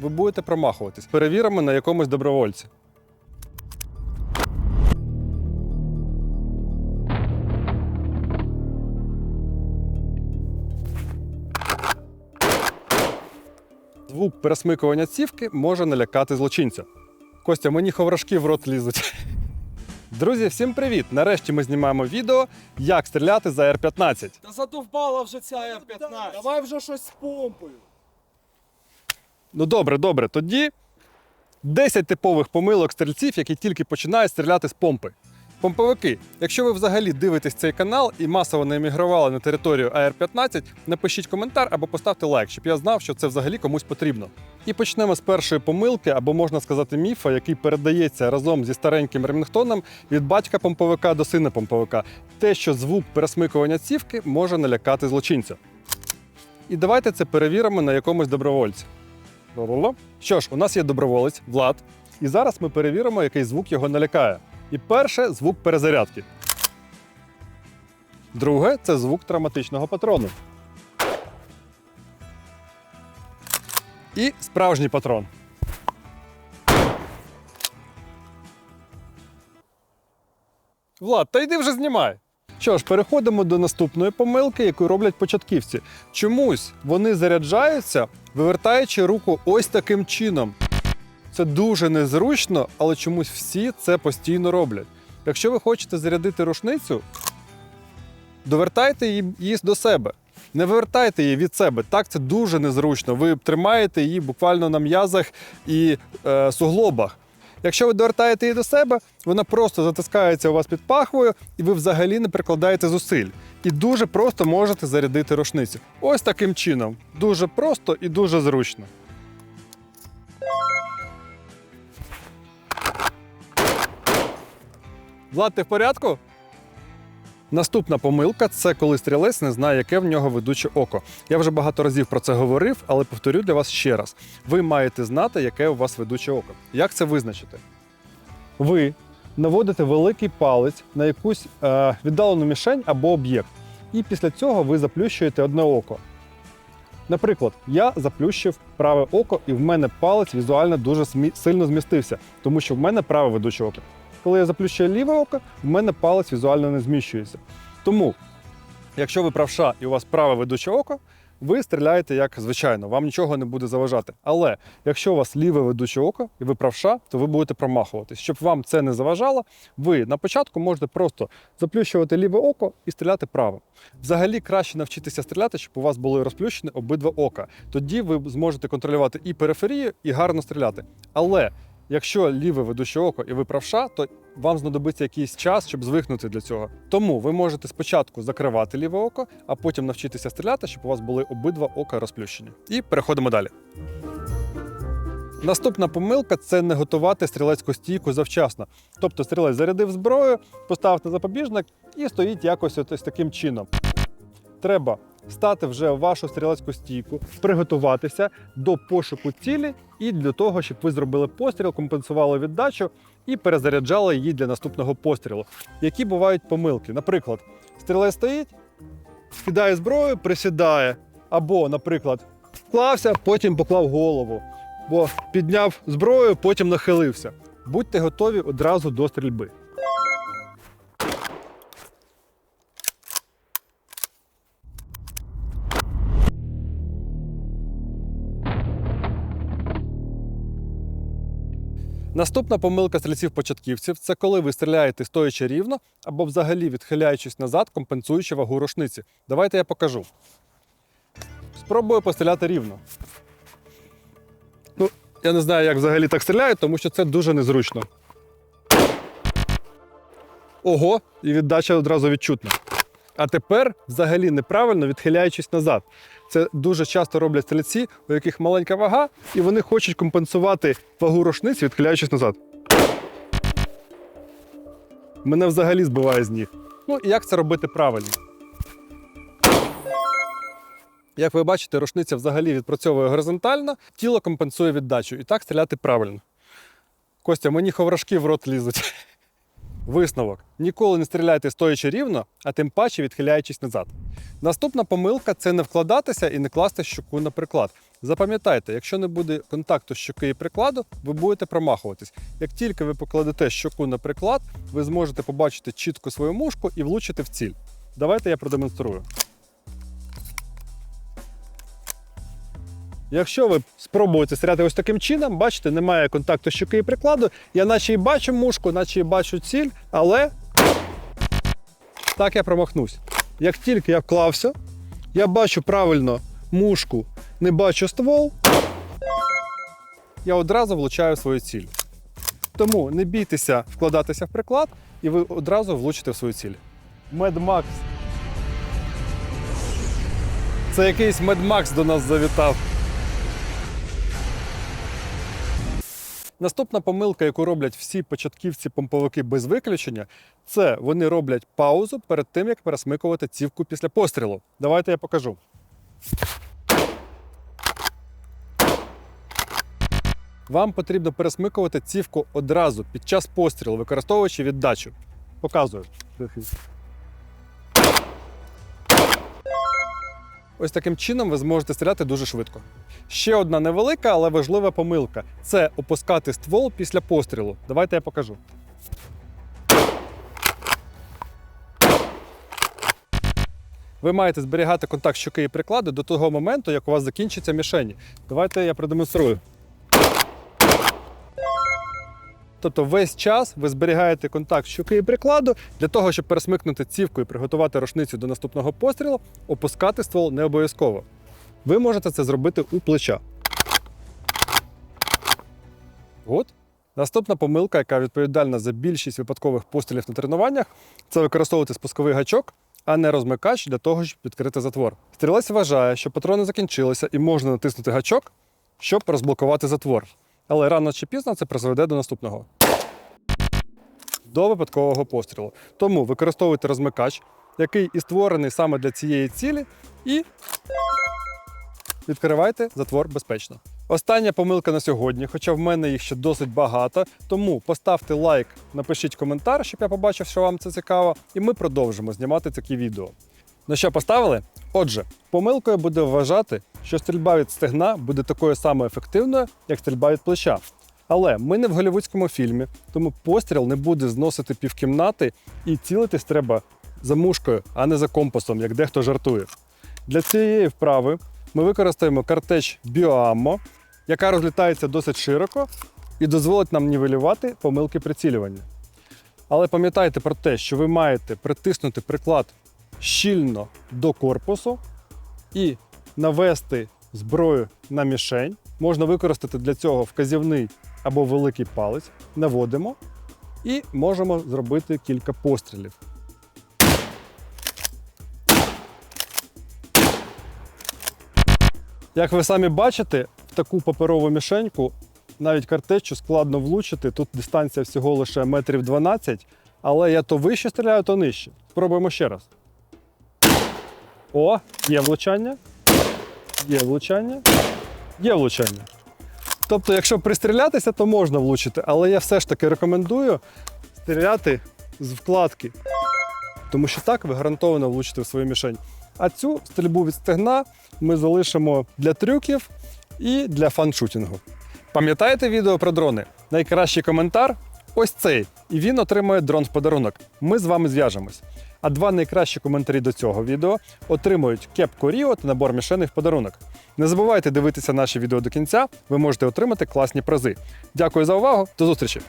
ви будете промахуватись. Перевіримо на якомусь добровольці. Звук пересмикування цівки може налякати злочинця. Костя, мені ховрашки в рот лізуть. Друзі, всім привіт! Нарешті ми знімаємо відео, як стріляти за Р-15. Та задовбала вже ця Р-15. Давай вже щось з помпою. Ну добре, добре. Тоді 10 типових помилок стрільців, які тільки починають стріляти з помпи. Помповики, якщо ви взагалі дивитесь цей канал і масово не емігрували на територію АР-15, напишіть коментар або поставте лайк, щоб я знав, що це взагалі комусь потрібно. І почнемо з першої помилки, або можна сказати, міфа, який передається разом зі стареньким ремінгтоном від батька помповика до сина помповика. Те, що звук пересмикування цівки може налякати злочинця. І давайте це перевіримо на якомусь добровольці. Що ж, у нас є доброволець Влад, і зараз ми перевіримо, який звук його налякає. І перше звук перезарядки. Друге це звук травматичного патрону. І справжній патрон. Влад, та йди вже знімай. Що ж, переходимо до наступної помилки, яку роблять початківці. Чомусь вони заряджаються, вивертаючи руку ось таким чином. Це дуже незручно, але чомусь всі це постійно роблять. Якщо ви хочете зарядити рушницю, довертайте її до себе. Не вивертайте її від себе. Так це дуже незручно. Ви тримаєте її буквально на м'язах і е, суглобах. Якщо ви довертаєте її до себе, вона просто затискається у вас під пахвою, і ви взагалі не прикладаєте зусиль. І дуже просто можете зарядити рушницю. Ось таким чином. Дуже просто і дуже зручно. Влад, ти в порядку? Наступна помилка це коли стрілець не знає, яке в нього ведуче око. Я вже багато разів про це говорив, але повторю для вас ще раз: ви маєте знати, яке у вас ведуче око. Як це визначити? Ви наводите великий палець на якусь е, віддалену мішень або об'єкт, і після цього ви заплющуєте одне око. Наприклад, я заплющив праве око, і в мене палець візуально дуже сильно змістився, тому що в мене праве ведуче око. Коли я заплющую ліве око, в мене палець візуально не зміщується. Тому, якщо ви правша і у вас праве ведуче око, ви стріляєте як звичайно, вам нічого не буде заважати. Але якщо у вас ліве ведуче око і ви правша, то ви будете промахуватись. Щоб вам це не заважало, ви на початку можете просто заплющувати ліве око і стріляти правим. Взагалі краще навчитися стріляти, щоб у вас були розплющені обидва ока. Тоді ви зможете контролювати і периферію, і гарно стріляти. Але Якщо ліве ведуче око і ви правша, то вам знадобиться якийсь час, щоб звикнути для цього. Тому ви можете спочатку закривати ліве око, а потім навчитися стріляти, щоб у вас були обидва ока розплющені. І переходимо далі. Наступна помилка це не готувати стрілецьку стійку завчасно. Тобто стрілець зарядив зброю, поставив на запобіжник і стоїть якось ось таким чином. Треба стати вже в вашу стрілецьку стійку, приготуватися до пошуку цілі і для того, щоб ви зробили постріл, компенсували віддачу і перезаряджали її для наступного пострілу. Які бувають помилки? Наприклад, стрілець стоїть, кидає зброю, присідає. Або, наприклад, вклався, потім поклав голову, бо підняв зброю, потім нахилився. Будьте готові одразу до стрільби. Наступна помилка стрільців-початківців це коли ви стріляєте стоячи рівно або взагалі відхиляючись назад, компенсуючи вагу рушниці. Давайте я покажу. Спробую постріляти рівно. Ну, я не знаю, як взагалі так стріляють, тому що це дуже незручно. Ого, і віддача одразу відчутна. А тепер взагалі неправильно відхиляючись назад. Це дуже часто роблять стрільці, у яких маленька вага, і вони хочуть компенсувати вагу рушниці, відхиляючись назад. Мене взагалі збиває з ніг. Ну і як це робити правильно? Як ви бачите, рушниця взагалі відпрацьовує горизонтально, тіло компенсує віддачу. І так стріляти правильно. Костя, мені ховрашки в рот лізуть. Висновок: ніколи не стріляйте стоячи рівно, а тим паче відхиляючись назад. Наступна помилка це не вкладатися і не класти щуку на приклад. Запам'ятайте, якщо не буде контакту щоки і прикладу, ви будете промахуватись. Як тільки ви покладете щоку на приклад, ви зможете побачити чітко свою мушку і влучити в ціль. Давайте я продемонструю. Якщо ви спробуєте стріляти ось таким чином, бачите, немає контакту щоки і прикладу. Я наче і бачу мушку, наче і бачу ціль, але так я промахнусь. Як тільки я вклався, я бачу правильно мушку, не бачу ствол, я одразу влучаю свою ціль. Тому не бійтеся вкладатися в приклад, і ви одразу влучите в свою ціль. Медмакс. Це якийсь Медмакс до нас завітав. Наступна помилка, яку роблять всі початківці-помповики без виключення, це вони роблять паузу перед тим, як пересмикувати цівку після пострілу. Давайте я покажу. Вам потрібно пересмикувати цівку одразу під час пострілу, використовуючи віддачу. Показую. Ось таким чином ви зможете стріляти дуже швидко. Ще одна невелика, але важлива помилка це опускати ствол після пострілу. Давайте я покажу. Ви маєте зберігати контакт щуки і прикладу до того моменту, як у вас закінчиться мішені. Давайте я продемонструю. Тобто весь час ви зберігаєте контакт щоки і прикладу для того, щоб пересмикнути цівку і приготувати рушницю до наступного пострілу, опускати ствол не обов'язково. Ви можете це зробити у плеча. От. Наступна помилка, яка відповідальна за більшість випадкових пострілів на тренуваннях, це використовувати спусковий гачок, а не розмикач для того, щоб відкрити затвор. Стрілець вважає, що патрони закінчилися і можна натиснути гачок, щоб розблокувати затвор. Але рано чи пізно це призведе до наступного. До випадкового пострілу. Тому використовуйте розмикач, який і створений саме для цієї цілі, і відкривайте затвор безпечно. Остання помилка на сьогодні, хоча в мене їх ще досить багато. Тому поставте лайк, напишіть коментар, щоб я побачив, що вам це цікаво, і ми продовжимо знімати такі відео. Ну що, поставили? Отже, помилкою буде вважати, що стрільба від стегна буде такою самою ефективною, як стрільба від плеча. Але ми не в голівудському фільмі, тому постріл не буде зносити півкімнати і цілитись треба за мушкою, а не за компасом, як дехто жартує. Для цієї вправи ми використаємо картеч BioAmmo, яка розлітається досить широко і дозволить нам нівелювати помилки прицілювання. Але пам'ятайте про те, що ви маєте притиснути приклад щільно до корпусу і навести зброю на мішень. Можна використати для цього вказівний або великий палець. Наводимо і можемо зробити кілька пострілів. Як ви самі бачите, в таку паперову мішеньку навіть картечу складно влучити. Тут дистанція всього лише метрів 12, але я то вище стріляю, то нижче. Спробуємо ще раз. О, є влучання. Є влучання. Є влучання. Тобто, якщо пристрілятися, то можна влучити, але я все ж таки рекомендую стріляти з вкладки. Тому що так ви гарантовано влучите в свою мішень. А цю стрільбу від стегна ми залишимо для трюків і для фаншутінгу. Пам'ятаєте відео про дрони? Найкращий коментар ось цей. І він отримує дрон в подарунок. Ми з вами зв'яжемось. А два найкращі коментарі до цього відео отримують кепку Ріо та набор мішени в подарунок. Не забувайте дивитися наші відео до кінця, ви можете отримати класні призи. Дякую за увагу, до зустрічі!